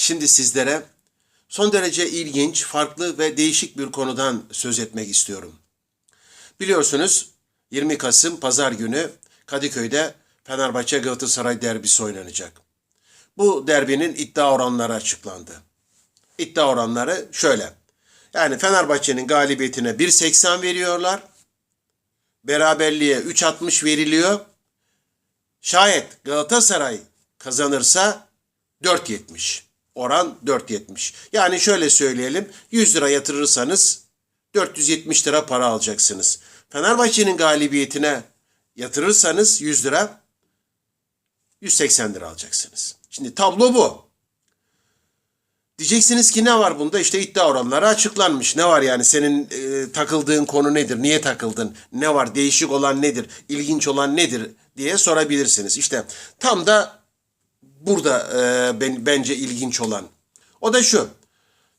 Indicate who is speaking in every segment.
Speaker 1: Şimdi sizlere son derece ilginç, farklı ve değişik bir konudan söz etmek istiyorum. Biliyorsunuz 20 Kasım Pazar günü Kadıköy'de Fenerbahçe Galatasaray derbisi oynanacak. Bu derbinin iddia oranları açıklandı. İddia oranları şöyle. Yani Fenerbahçe'nin galibiyetine 1.80 veriyorlar. Beraberliğe 3.60 veriliyor. Şayet Galatasaray kazanırsa 4.70. Oran 4.70. Yani şöyle söyleyelim. 100 lira yatırırsanız 470 lira para alacaksınız. Fenerbahçe'nin galibiyetine yatırırsanız 100 lira 180 lira alacaksınız. Şimdi tablo bu. Diyeceksiniz ki ne var bunda? İşte iddia oranları açıklanmış. Ne var yani senin e, takıldığın konu nedir? Niye takıldın? Ne var? Değişik olan nedir? İlginç olan nedir? diye sorabilirsiniz. İşte tam da burada e, ben, bence ilginç olan. O da şu.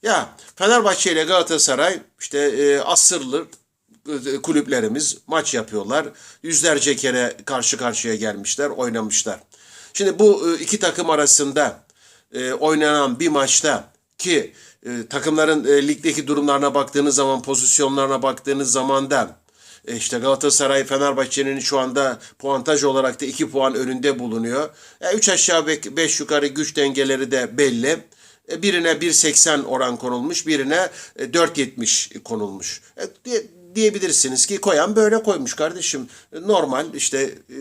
Speaker 1: Ya Fenerbahçe ile Galatasaray işte e, asırlı e, kulüplerimiz maç yapıyorlar. Yüzlerce kere karşı karşıya gelmişler, oynamışlar. Şimdi bu e, iki takım arasında e, oynanan bir maçta ki e, takımların e, ligdeki durumlarına baktığınız zaman, pozisyonlarına baktığınız zaman da e, işte Galatasaray Fenerbahçe'nin şu anda puantaj olarak da 2 puan önünde bulunuyor. 3 aşağı 5 yukarı güç dengeleri de belli. E, Birine 1.80 oran konulmuş, birine e, 4.70 konulmuş. E, diyebilirsiniz ki koyan böyle koymuş kardeşim. Normal işte e,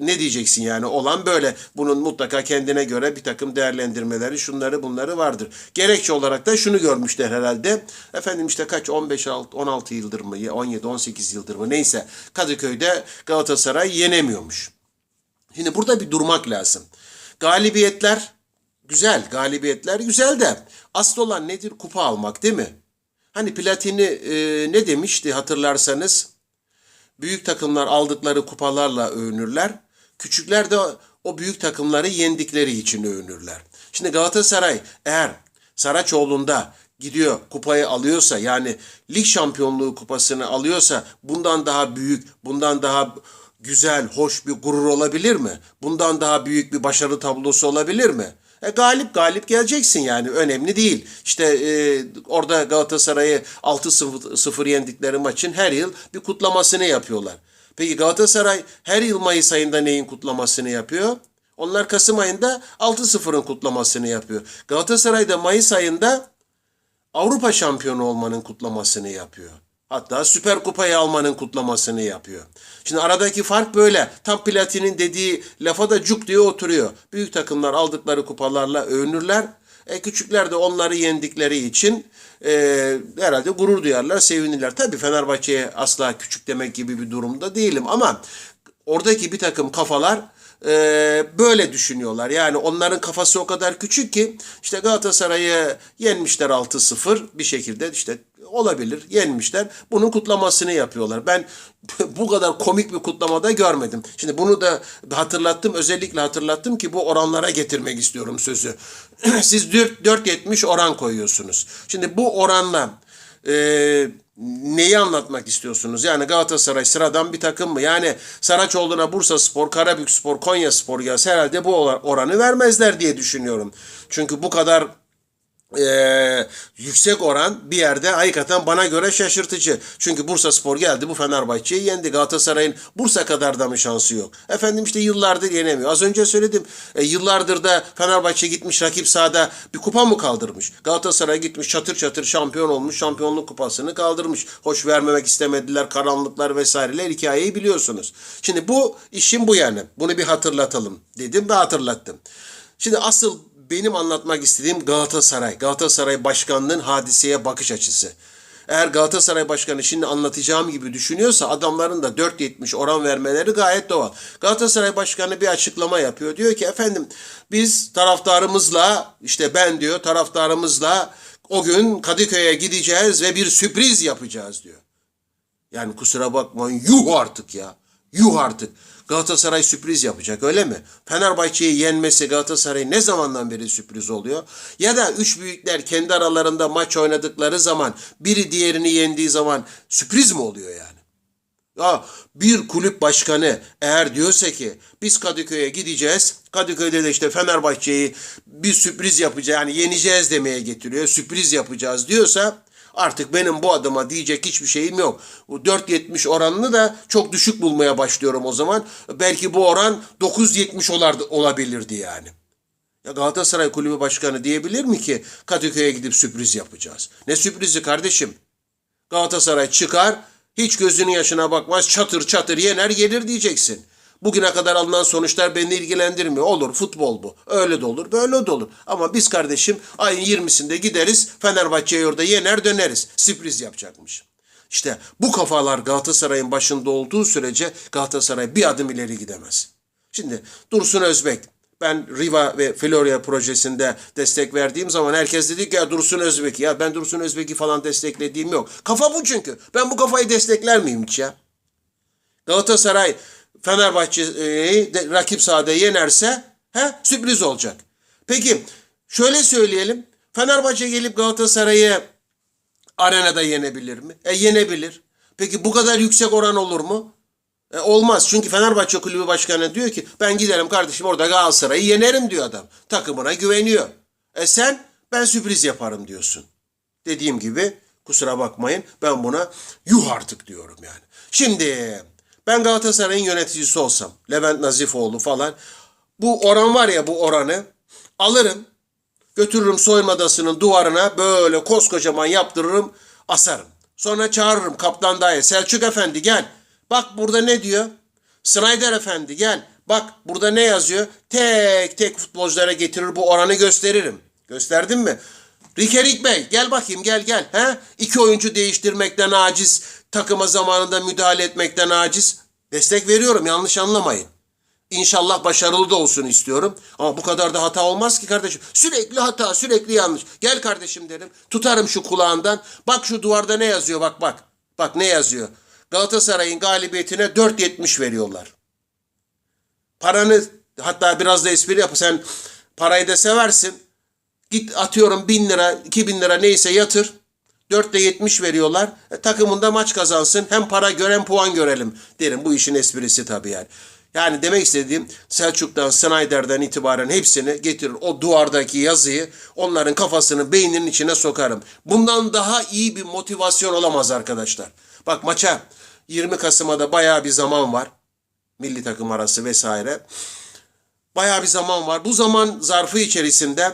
Speaker 1: ne diyeceksin yani olan böyle. Bunun mutlaka kendine göre bir takım değerlendirmeleri şunları bunları vardır. Gerekçe olarak da şunu görmüşler herhalde. Efendim işte kaç 15 16 yıldır mı 17 18 yıldır mı neyse Kadıköy'de Galatasaray yenemiyormuş. Şimdi burada bir durmak lazım. Galibiyetler güzel, galibiyetler güzel de asıl olan nedir? Kupa almak değil mi? Hani Platini e, ne demişti hatırlarsanız? Büyük takımlar aldıkları kupalarla övünürler. Küçükler de o büyük takımları yendikleri için övünürler. Şimdi Galatasaray eğer Saraçoğlu'nda gidiyor kupayı alıyorsa yani lig şampiyonluğu kupasını alıyorsa bundan daha büyük, bundan daha güzel, hoş bir gurur olabilir mi? Bundan daha büyük bir başarı tablosu olabilir mi? E, galip galip geleceksin yani önemli değil. İşte e, orada Galatasaray'ı 6-0 yendikleri maçın her yıl bir kutlamasını yapıyorlar. Peki Galatasaray her yıl Mayıs ayında neyin kutlamasını yapıyor? Onlar Kasım ayında 6-0'ın kutlamasını yapıyor. Galatasaray da Mayıs ayında Avrupa şampiyonu olmanın kutlamasını yapıyor. Hatta Süper Kupayı almanın kutlamasını yapıyor. Şimdi aradaki fark böyle. Tam Platin'in dediği lafa da cuk diye oturuyor. Büyük takımlar aldıkları kupalarla övünürler. E, küçükler de onları yendikleri için e, herhalde gurur duyarlar, sevinirler. Tabii Fenerbahçe'ye asla küçük demek gibi bir durumda değilim ama oradaki bir takım kafalar e, böyle düşünüyorlar. Yani onların kafası o kadar küçük ki işte Galatasaray'ı yenmişler 6-0 bir şekilde işte olabilir yenmişler. Bunun kutlamasını yapıyorlar. Ben bu kadar komik bir kutlamada görmedim. Şimdi bunu da hatırlattım özellikle hatırlattım ki bu oranlara getirmek istiyorum sözü. Siz 4 4.70 oran koyuyorsunuz. Şimdi bu oranla e, neyi anlatmak istiyorsunuz? Yani Galatasaray sıradan bir takım mı? Yani Saraçoğlu'na Bursa Spor, Karabük Spor, Konya Spor gelse herhalde bu oranı vermezler diye düşünüyorum. Çünkü bu kadar e, yüksek oran bir yerde hakikaten bana göre şaşırtıcı. Çünkü Bursa Spor geldi bu Fenerbahçe'yi yendi. Galatasaray'ın Bursa kadar da mı şansı yok? Efendim işte yıllardır yenemiyor. Az önce söyledim. E, yıllardır da Fenerbahçe gitmiş rakip sahada bir kupa mı kaldırmış? Galatasaray gitmiş çatır çatır şampiyon olmuş. Şampiyonluk kupasını kaldırmış. Hoş vermemek istemediler. Karanlıklar vesaireler hikayeyi biliyorsunuz. Şimdi bu işin bu yani. Bunu bir hatırlatalım dedim ve hatırlattım. Şimdi asıl benim anlatmak istediğim Galatasaray. Galatasaray başkanının hadiseye bakış açısı. Eğer Galatasaray Başkanı şimdi anlatacağım gibi düşünüyorsa adamların da 4.70 oran vermeleri gayet doğal. Galatasaray Başkanı bir açıklama yapıyor. Diyor ki efendim biz taraftarımızla işte ben diyor taraftarımızla o gün Kadıköy'e gideceğiz ve bir sürpriz yapacağız diyor. Yani kusura bakmayın yuh artık ya. Yuh artık. Galatasaray sürpriz yapacak öyle mi? Fenerbahçe'yi yenmesi Galatasaray ne zamandan beri sürpriz oluyor? Ya da üç büyükler kendi aralarında maç oynadıkları zaman biri diğerini yendiği zaman sürpriz mi oluyor yani? Ya bir kulüp başkanı eğer diyorsa ki biz Kadıköy'e gideceğiz. Kadıköy'de de işte Fenerbahçe'yi bir sürpriz yapacağız. Yani yeneceğiz demeye getiriyor. Sürpriz yapacağız diyorsa artık benim bu adama diyecek hiçbir şeyim yok. Bu 4.70 oranını da çok düşük bulmaya başlıyorum o zaman. Belki bu oran 9.70 olardı, olabilirdi yani. Ya Galatasaray Kulübü Başkanı diyebilir mi ki Kadıköy'e gidip sürpriz yapacağız? Ne sürprizi kardeşim? Galatasaray çıkar, hiç gözünün yaşına bakmaz, çatır çatır yener gelir diyeceksin. Bugüne kadar alınan sonuçlar beni ilgilendirmiyor. Olur futbol bu. Öyle de olur, böyle de olur. Ama biz kardeşim ayın 20'sinde gideriz, Fenerbahçe'yi orada yener döneriz. Sürpriz yapacakmış. İşte bu kafalar Galatasaray'ın başında olduğu sürece Galatasaray bir adım ileri gidemez. Şimdi Dursun Özbek, ben Riva ve Florya projesinde destek verdiğim zaman herkes dedi ki ya Dursun Özbek ya ben Dursun Özbek'i falan desteklediğim yok. Kafa bu çünkü. Ben bu kafayı destekler miyim hiç ya? Galatasaray Fenerbahçe'yi de, rakip sahada yenerse he, sürpriz olacak. Peki şöyle söyleyelim. Fenerbahçe gelip Galatasaray'ı arenada yenebilir mi? E yenebilir. Peki bu kadar yüksek oran olur mu? E, olmaz. Çünkü Fenerbahçe Kulübü Başkanı diyor ki ben giderim kardeşim orada Galatasaray'ı yenerim diyor adam. Takımına güveniyor. E sen ben sürpriz yaparım diyorsun. Dediğim gibi kusura bakmayın ben buna yuh artık diyorum yani. Şimdi ben Galatasaray'ın yöneticisi olsam Levent Nazifoğlu falan bu oran var ya bu oranı alırım götürürüm soyunma odasının duvarına böyle koskocaman yaptırırım asarım. Sonra çağırırım kaptan dayı Selçuk Efendi gel. Bak burada ne diyor? Snyder Efendi gel. Bak burada ne yazıyor? Tek tek futbolculara getirir bu oranı gösteririm. Gösterdim mi? Rikerik Bey gel bakayım gel gel. He? İki oyuncu değiştirmekten aciz. Takıma zamanında müdahale etmekten aciz. Destek veriyorum yanlış anlamayın. İnşallah başarılı da olsun istiyorum. Ama bu kadar da hata olmaz ki kardeşim. Sürekli hata, sürekli yanlış. Gel kardeşim derim. Tutarım şu kulağından. Bak şu duvarda ne yazıyor bak bak. Bak ne yazıyor. Galatasaray'ın galibiyetine 4.70 veriyorlar. Paranı hatta biraz da espri yap. Sen parayı da seversin. Git atıyorum 1000 lira, 2000 lira neyse yatır. 4'te 70 veriyorlar. E, takımında maç kazansın. Hem para gören puan görelim derim. Bu işin esprisi tabii yani. Yani demek istediğim Selçuk'tan, Snyder'den itibaren hepsini getirir. O duvardaki yazıyı onların kafasını, beyninin içine sokarım. Bundan daha iyi bir motivasyon olamaz arkadaşlar. Bak maça 20 Kasım'a da bayağı bir zaman var. Milli takım arası vesaire. Bayağı bir zaman var. Bu zaman zarfı içerisinde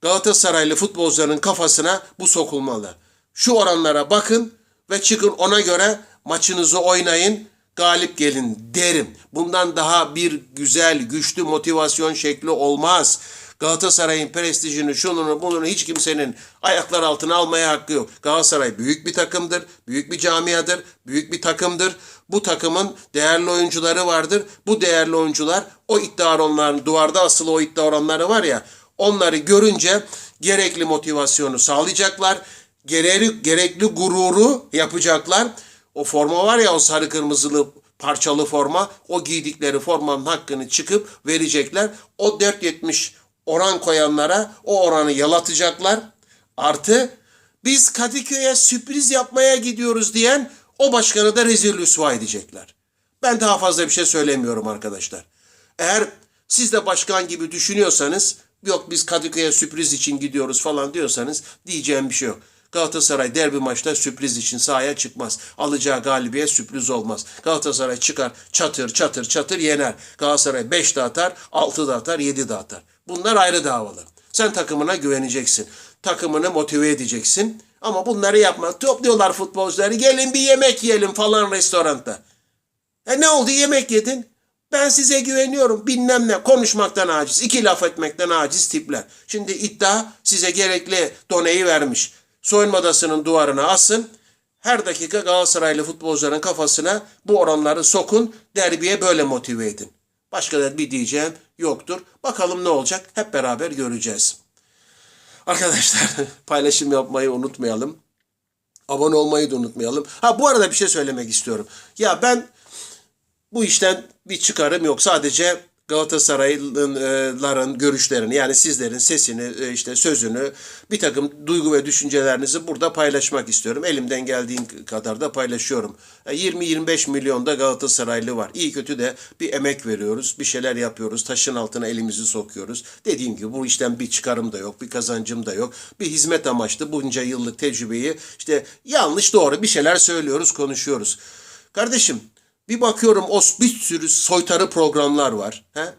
Speaker 1: Galatasaraylı futbolcuların kafasına bu sokulmalı. Şu oranlara bakın ve çıkın ona göre maçınızı oynayın, galip gelin derim. Bundan daha bir güzel, güçlü motivasyon şekli olmaz. Galatasaray'ın prestijini, şununu, bununu hiç kimsenin ayaklar altına almaya hakkı yok. Galatasaray büyük bir takımdır, büyük bir camiadır, büyük bir takımdır. Bu takımın değerli oyuncuları vardır. Bu değerli oyuncular o iddia oranlarının, duvarda asılı o iddia oranları var ya, onları görünce gerekli motivasyonu sağlayacaklar. Gerekli, gerekli gururu yapacaklar. O forma var ya o sarı kırmızılı parçalı forma o giydikleri formanın hakkını çıkıp verecekler. O 4.70 oran koyanlara o oranı yalatacaklar. Artı biz Kadıköy'e sürpriz yapmaya gidiyoruz diyen o başkanı da rezil rüsva edecekler. Ben daha fazla bir şey söylemiyorum arkadaşlar. Eğer siz de başkan gibi düşünüyorsanız yok biz Kadıköy'e sürpriz için gidiyoruz falan diyorsanız diyeceğim bir şey yok. Galatasaray derbi maçta sürpriz için sahaya çıkmaz. Alacağı galibiyet sürpriz olmaz. Galatasaray çıkar çatır çatır çatır yener. Galatasaray 5 de atar, 6 da atar, 7 de atar. Bunlar ayrı davalı. Sen takımına güveneceksin. Takımını motive edeceksin. Ama bunları yapma. Topluyorlar futbolcuları. Gelin bir yemek yiyelim falan restoranda. E ne oldu yemek yedin? Ben size güveniyorum bilmem ne konuşmaktan aciz, iki laf etmekten aciz tipler. Şimdi iddia size gerekli doneyi vermiş. Soyunma odasının duvarına asın. Her dakika Galatasaraylı futbolcuların kafasına bu oranları sokun. Derbiye böyle motive edin. Başka da bir diyeceğim yoktur. Bakalım ne olacak hep beraber göreceğiz. Arkadaşlar paylaşım yapmayı unutmayalım. Abone olmayı da unutmayalım. Ha bu arada bir şey söylemek istiyorum. Ya ben bu işten bir çıkarım yok. Sadece Galatasaraylıların görüşlerini yani sizlerin sesini e, işte sözünü bir takım duygu ve düşüncelerinizi burada paylaşmak istiyorum. Elimden geldiğin kadar da paylaşıyorum. E, 20-25 milyonda Galatasaraylı var. İyi kötü de bir emek veriyoruz. Bir şeyler yapıyoruz. Taşın altına elimizi sokuyoruz. Dediğim gibi bu işten bir çıkarım da yok. Bir kazancım da yok. Bir hizmet amaçlı bunca yıllık tecrübeyi işte yanlış doğru bir şeyler söylüyoruz, konuşuyoruz. Kardeşim bir bakıyorum o bir sürü soytarı programlar var. He?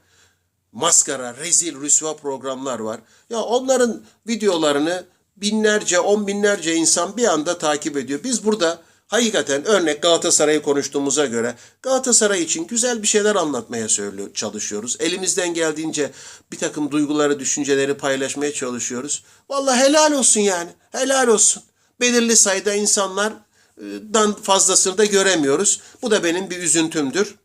Speaker 1: Maskara, rezil, rüsva programlar var. Ya onların videolarını binlerce, on binlerce insan bir anda takip ediyor. Biz burada hakikaten örnek Galatasaray'ı konuştuğumuza göre Galatasaray için güzel bir şeyler anlatmaya çalışıyoruz. Elimizden geldiğince bir takım duyguları, düşünceleri paylaşmaya çalışıyoruz. Vallahi helal olsun yani. Helal olsun. Belirli sayıda insanlar dan fazlasını da göremiyoruz. Bu da benim bir üzüntümdür.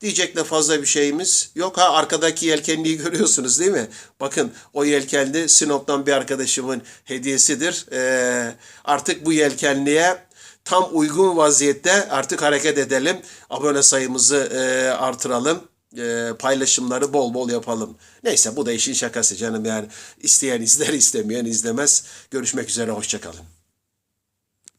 Speaker 1: Diyecek de fazla bir şeyimiz yok. Ha arkadaki yelkenliği görüyorsunuz değil mi? Bakın o yelkenli Sinop'tan bir arkadaşımın hediyesidir. Ee, artık bu yelkenliğe tam uygun vaziyette artık hareket edelim. Abone sayımızı e, artıralım. E, paylaşımları bol bol yapalım. Neyse bu da işin şakası canım yani. İsteyen izler istemeyen izlemez. Görüşmek üzere hoşçakalın.